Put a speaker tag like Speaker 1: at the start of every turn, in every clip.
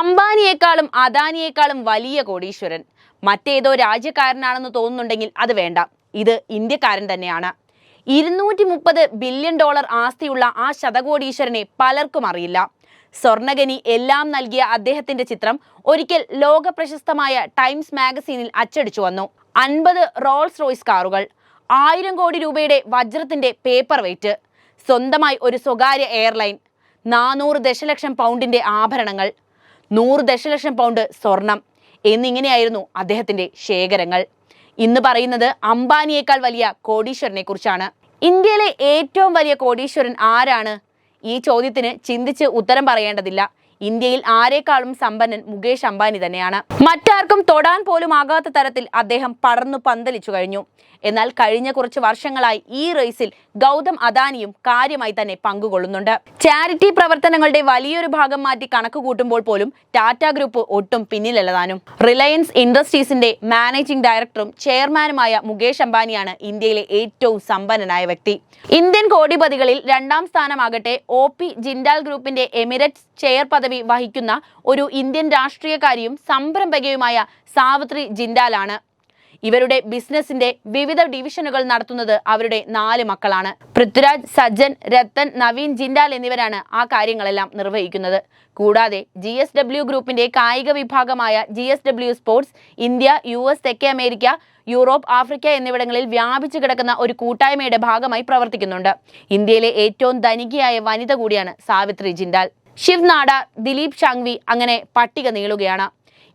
Speaker 1: അംബാനിയേക്കാളും അദാനിയേക്കാളും വലിയ കോടീശ്വരൻ. മറ്റേതോ രാജ്യക്കാരനാണെന്ന് തോന്നുന്നുണ്ടെങ്കിൽ അത് വേണ്ട. ഇത് ഇന്ത്യക്കാരൻ തന്നെയാണ്. ഇരുന്നൂറ്റി മുപ്പത് ബില്യൺ ഡോളർ ആസ്തിയുള്ള ആ ശതകോടീശ്വരനെ പലർക്കും അറിയില്ല. സ്വർണഗനി എല്ലാം നൽകിയ അദ്ദേഹത്തിന്റെ ചിത്രം ഒരിക്കൽ ലോക പ്രശസ്തമായ ടൈംസ് മാഗസീനിൽ അച്ചടിച്ചു വന്നു. അൻപത് റോൾസ് റോയ്സ് കാറുകൾ ആയിരം കോടി രൂപയുടെ വജ്രത്തിന്റെ പേപ്പർ വെയിറ്റ് സ്വന്തമായി ഒരു സ്വകാര്യ എയർലൈൻ നാനൂറ് ദശലക്ഷം പൗണ്ടിന്റെ ആഭരണങ്ങൾ നൂറ് ദശലക്ഷം പൗണ്ട് സ്വർണം. എന്നിങ്ങനെയായിരുന്നു അദ്ദേഹത്തിന്റെ ശേഖരങ്ങൾ. ഇന്ന് പറയുന്നത് അംബാനിയേക്കാൾ വലിയ കോടീശ്വരനെ കുറിച്ചാണ് ഇന്ത്യയിലെ ഏറ്റവും വലിയ കോടീശ്വരൻ ആരാണ്? ഈ ചോദ്യത്തിന് ചിന്തിച്ച് ഉത്തരം പറയേണ്ടതില്ല. ഇന്ത്യയിൽ ആരെക്കാളും സമ്പന്നൻ മുകേഷ് അംബാനി തന്നെയാണ്. മറ്റാർക്കും തൊടാൻ പോലും ആകാത്ത തരത്തിൽ അദ്ദേഹം പടർന്നു പന്തലിച്ചു കഴിഞ്ഞു. എന്നാൽ കഴിഞ്ഞ കുറച്ച് വർഷങ്ങളായി ഈ റേസിൽ ഗൗതം അദാനിയും കാര്യമായി തന്നെ പങ്കുകൊള്ളുന്നുണ്ട്. ചാരിറ്റി പ്രവർത്തനങ്ങളുടെ വലിയൊരു ഭാഗം മാറ്റി കണക്ക് കൂട്ടുമ്പോൾ പോലും ടാറ്റ ഗ്രൂപ്പ് ഒട്ടും പിന്നിലല്ലതാനും. റിലയൻസ് ഇൻഡസ്ട്രീസിന്റെ മാനേജിംഗ് ഡയറക്ടറും ചെയർമാനുമായ മുകേഷ് അംബാനിയാണ് ഇന്ത്യയിലെ ഏറ്റവും സമ്പന്നനായ വ്യക്തി. ഇന്ത്യൻ കോടിപതികളിൽ രണ്ടാം സ്ഥാനമാകട്ടെ ഒ പി ജിൻഡാൽ ഗ്രൂപ്പിന്റെ എമിറേറ്റ്സ് ചെയർ പദവി വഹിക്കുന്ന ഒരു ഇന്ത്യൻ രാഷ്ട്രീയക്കാരിയും സംരംഭകയുമായ സാവിത്രി ജിൻഡാലാണ്. ഇവരുടെ ബിസിനസിന്റെ വിവിധ ഡിവിഷനുകൾ നടത്തുന്നത് അവരുടെ നാല് മക്കളാണ്. പൃഥ്വിരാജ് സജ്ജൻ രത്തൻ നവീൻ ജിൻഡാൽ എന്നിവരാണ് ആ കാര്യങ്ങളെല്ലാം നിർവഹിക്കുന്നത്. കൂടാതെ ജി എസ് ഡബ്ല്യു ഗ്രൂപ്പിന്റെ കായിക വിഭാഗമായ G S W sports India U S തെക്കേ അമേരിക്ക യൂറോപ്പ് ആഫ്രിക്ക എന്നിവിടങ്ങളിൽ വ്യാപിച്ചു കിടക്കുന്ന ഒരു കൂട്ടായ്മയുടെ ഭാഗമായി പ്രവർത്തിക്കുന്നുണ്ട്. ഇന്ത്യയിലെ ഏറ്റവും ധനികയായ വനിത കൂടിയാണ് സാവിത്രി ജിൻഡാൽ. ശിവ് നാടാർ ദിലീപ് ഷാങ്വി അങ്ങനെ പട്ടിക നീളുകയാണ്.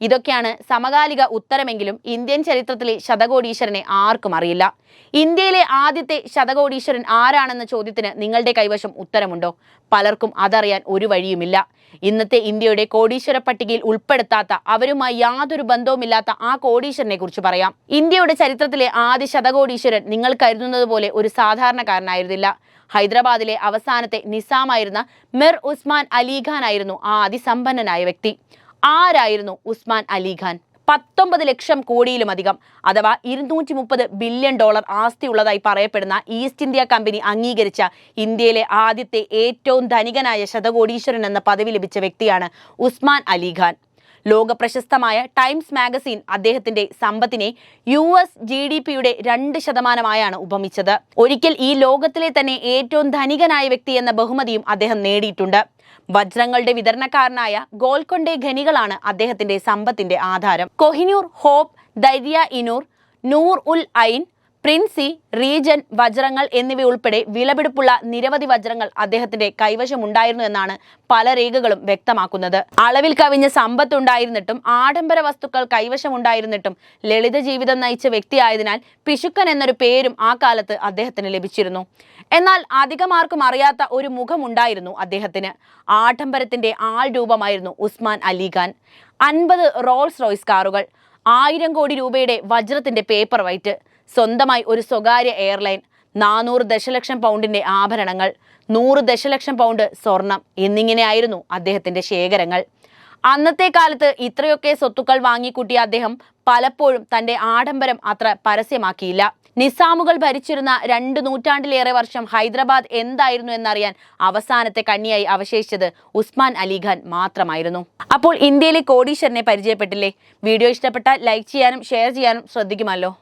Speaker 1: ഇതൊക്കെയാണ് സമകാലിക ഉത്തരമെങ്കിലും ഇന്ത്യൻ ചരിത്രത്തിലെ ശതകോടീശ്വരനെ ആർക്കും അറിയില്ല. ഇന്ത്യയിലെ ആദ്യത്തെ ശതകോടീശ്വരൻ ആരാണെന്ന ചോദ്യത്തിന് നിങ്ങളുടെ കൈവശം ഉത്തരമുണ്ടോ? പലർക്കും അതറിയാൻ ഒരു വഴിയുമില്ല. ഇന്നത്തെ ഇന്ത്യയുടെ കോടീശ്വര പട്ടികയിൽ ഉൾപ്പെടുത്താത്ത അവരുമായി യാതൊരു ബന്ധവുമില്ലാത്ത ആ കോടീശ്വരനെ കുറിച്ച് പറയാം. ഇന്ത്യയുടെ ചരിത്രത്തിലെ ആദ്യ ശതകോടീശ്വരൻ നിങ്ങൾ കരുതുന്നത് പോലെ ഒരു സാധാരണക്കാരനായിരുന്നില്ല. ഹൈദരാബാദിലെ അവസാനത്തെ നിസാമായിരുന്ന മിർ ഉസ്മാൻ അലിഖാൻ ആയിരുന്നു ആ അതിസമ്പന്നനായ വ്യക്തി. ആരായിരുന്നു ഉസ്മാൻ അലിഖാൻ പത്തൊമ്പത് ലക്ഷം കോടിയിലുമധികം അഥവാ ഇരുന്നൂറ്റി മുപ്പത് ബില്യൺ ഡോളർ ആസ്തിയുള്ളതായി പറയപ്പെടുന്ന ഈസ്റ്റ് ഇന്ത്യ കമ്പനി അംഗീകരിച്ച ഇന്ത്യയിലെ ആദ്യത്തെ ഏറ്റവും ധനികനായ ശതകോടീശ്വരൻ എന്ന പദവി ലഭിച്ച വ്യക്തിയാണ് ഉസ്മാൻ അലിഖാൻ ലോക പ്രശസ്തമായ ടൈംസ് മാഗസീൻ അദ്ദേഹത്തിന്റെ സമ്പത്തിനെ യു എസ് ജി ഡി പിയുടെ രണ്ട് ശതമാനമായാണ് ഉപമിച്ചത്. ഒരിക്കൽ ഈ ലോകത്തിലെ തന്നെ ഏറ്റവും ധനികനായ വ്യക്തി എന്ന ബഹുമതിയും അദ്ദേഹം നേടിയിട്ടുണ്ട്. വജ്രങ്ങളുടെ വിതരണക്കാരനായ ഗോൽക്കൊണ്ടെ ഖനികളാണ് അദ്ദേഹത്തിന്റെ സമ്പത്തിന്റെ ആധാരം. Kohinoor Hope Darya inoor Noor ul Ain Princie Regent വജ്രങ്ങൾ എന്നിവയുൾപ്പെടെ വിലപിടിപ്പുള്ള നിരവധി വജ്രങ്ങൾ അദ്ദേഹത്തിന്റെ കൈവശമുണ്ടായിരുന്നു എന്നാണ് പല രേഖകളും വ്യക്തമാക്കുന്നത്. അളവിൽ കവിഞ്ഞ സമ്പത്തുണ്ടായിരുന്നിട്ടും ആഡംബര വസ്തുക്കൾ കൈവശമുണ്ടായിരുന്നിട്ടും ലളിത ജീവിതം നയിച്ച വ്യക്തിയായതിനാൽ പിശുക്കൻ എന്നൊരു പേരും ആ കാലത്ത് അദ്ദേഹത്തിന് ലഭിച്ചിരുന്നു. എന്നാൽ അധികമാർക്കും അറിയാത്ത ഒരു മുഖമുണ്ടായിരുന്നു അദ്ദേഹത്തിന്. ആഡംബരത്തിന്റെ ആൾ രൂപമായിരുന്നു ഉസ്മാൻ അലിഖാൻ അൻപത് റോൾസ് റോയ്സ് കാറുകൾ ആയിരം കോടി രൂപയുടെ വജ്രത്തിന്റെ പേപ്പർ വൈറ്റ് സ്വന്തമായി ഒരു സ്വകാര്യ എയർലൈൻ നാനൂറ് ദശലക്ഷം പൗണ്ടിന്റെ ആഭരണങ്ങൾ നൂറ് ദശലക്ഷം പൗണ്ട് സ്വർണം എന്നിങ്ങനെയായിരുന്നു അദ്ദേഹത്തിന്റെ ശേഖരങ്ങൾ. അന്നത്തെ കാലത്ത് ഇത്രയൊക്കെ സ്വത്തുക്കൾ വാങ്ങിക്കൂട്ടിയ അദ്ദേഹം പലപ്പോഴും തന്റെ ആഡംബരം അത്ര പരസ്യമാക്കിയില്ല. നിസാമുകൾ ഭരിച്ചിരുന്ന രണ്ട് നൂറ്റാണ്ടിലേറെ വർഷം ഹൈദരാബാദ് എന്തായിരുന്നു എന്നറിയാൻ അവസാനത്തെ കണ്ണിയായി അവശേഷിച്ചത് ഉസ്മാൻ അലിഖാൻ മാത്രമായിരുന്നു. അപ്പോൾ ഇന്ത്യയിലെ കോടീശ്വരനെ പരിചയപ്പെട്ടില്ലേ? വീഡിയോ ഇഷ്ടപ്പെട്ടാൽ ലൈക്ക് ചെയ്യാനും ഷെയർ ചെയ്യാനും ശ്രദ്ധിക്കുമല്ലോ.